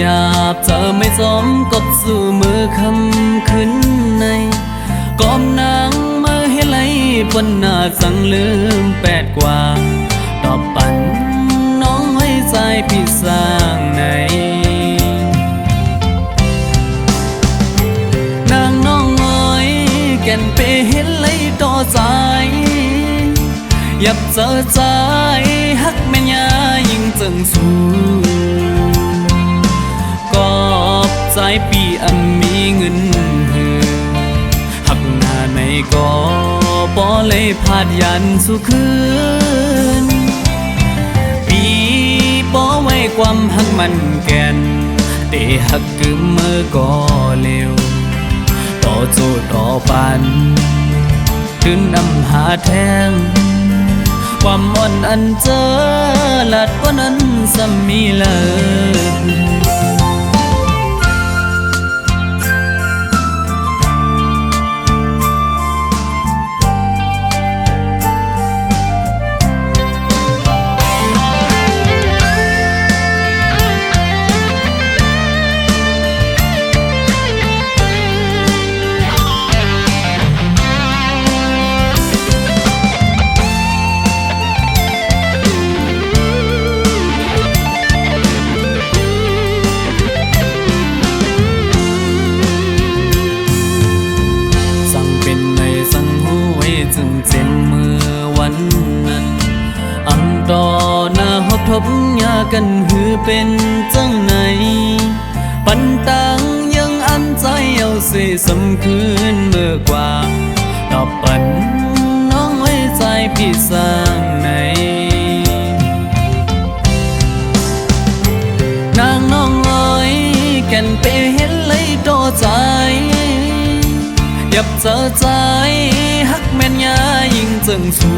หาหือเดเลยเนวดกังตอบปันเมืองควนในตียองเยาเนือกังเฮาเล่าแหลงก็อย่าหือจังเสือไมหยาบเจอไม่สมกบสู่มือคำขึ้นในกอมนางมาให้ไหลปนหนาสังลืมแปดกว่าตอบปันน้องให้ใจพี่สร้างในนางน้องเอ้ยแก่นไปเห็นเลต่อใจยับเจอใจฮักแม่ยายิ่งจึงสูก อบใจปีอันมีเงินหือหักหน้าในก็บ่เลยพาดยันสู่คืน ปีปอไว้ความหักมันแก่นเตหักกึมเมื่อก็เร็ว ต่อโจต่อปันขึ้นนำหาแทงความอ่อนอันเจอหลัดกว่านั้นสมีเลย อังดอหน้าหอบทบยากันหือเป็นจังไหน ปันตังยังอันใจเอาเสสำคืนเมื่อกว่าตอบปันน้องไว้ใจพี่สร้างในนางน้องเอ้ยแก่นไปเห็นเลยโตใจยับเจอใจฮักแม่นยายิ่งจึงสู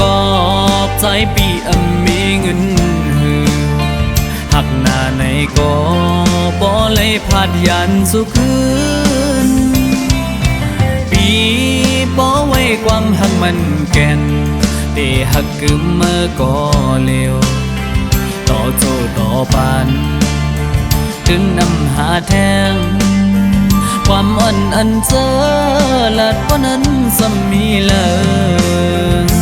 กอบใจปีอันมีเงินหือหักหน้าในก็บ่เลยพาดยันสุคืน ปีปอไว้ความหักมันแก่นเตหักกึมเมื่อก็เร็วต่อโจต่อปันถึงนำหาแทงความอ่อนอันเจอหลัดว่านั้นสมีเลย